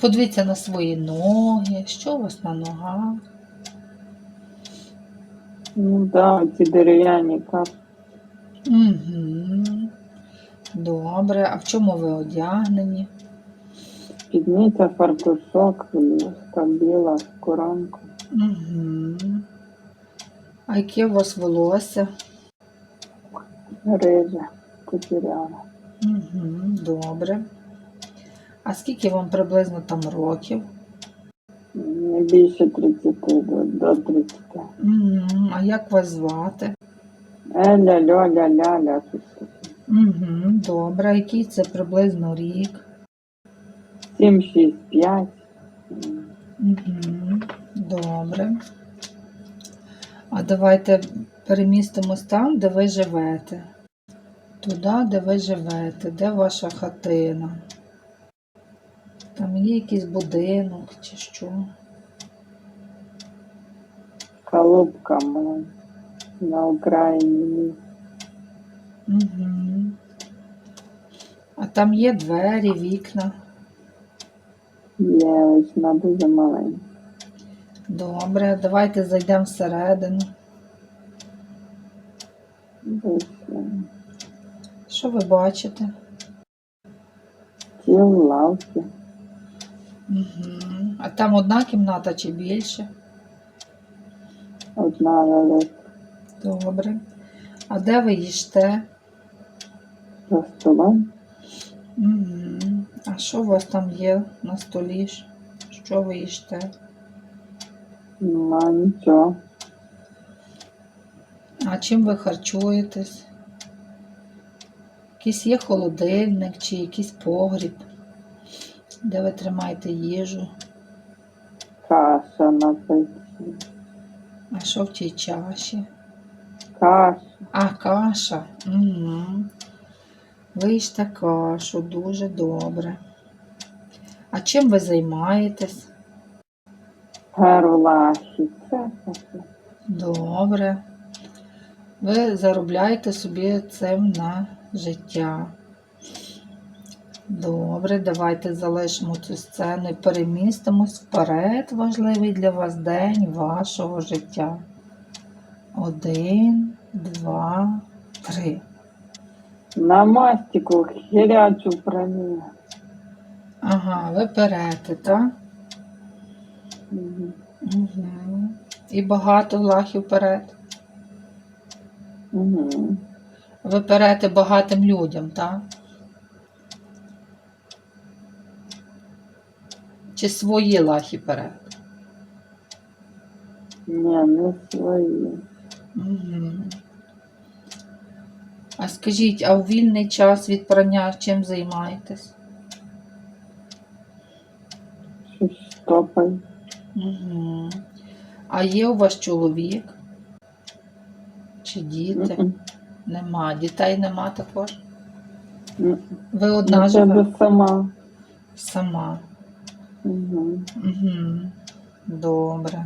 Подивіться на свої ноги. Що у вас на ногах? Ну да, ці дерев'яні кап. Угу. Добре. А в чому ви одягнені? Підніться фартушок, біла, коронка. Угу. А яке у вас волосся? Рижа, кучерява. Угу. Добре. А скільки вам приблизно там років? Не більше 30 до, до 30. Угу. А як вас звати? Еля, льоля, ляля. Угу. Добре. Який це приблизно рік? 7, 6, 5. Угу. Добре. А давайте перемістимось там, де ви живете. Туди, де ви живете, де ваша хатина. Там є якийсь будинок чи що. Колубка моя на Україні. Угу. А там є двері, вікна. Є ось на дуже маленька. Добре, давайте зайдемо всередину. Десь Що ви бачите? Тіл, лавки. Угу. А там одна кімната чи більше? Одна велика Добре. А де ви їжте? за столом. Угу. А що у вас там є на столі? Що ви їжте? Нема нічого. А чим ви харчуєтесь? Якийсь є холодильник чи якийсь погріб, де ви тримаєте їжу? Каша на печі. А що в тій чаші? Каша. А, каша. Угу. Ви кашу, дуже добре. А чим ви займаєтесь? Герлаші. Добре. Ви заробляєте собі цим на життя. Добре, давайте залишимо цю сцену і перемістимось вперед. Важливий для вас день вашого життя. Один, два, три. На мастику хірячу промію. Ага, ви перете, так? Угу. І багато лахів перед. Мгм. Ви перете багатим людям, так? Чи свої лахи перед? Ні, не свої. Угу. А скажіть, а у вільний час від прання чим займаєтесь? Угу. А є у вас чоловік? Чи діти? Мгм. Нема. Дітей нема також? Мгм. Ви одна живе? сама. Сама. Угу. Угу. Добре.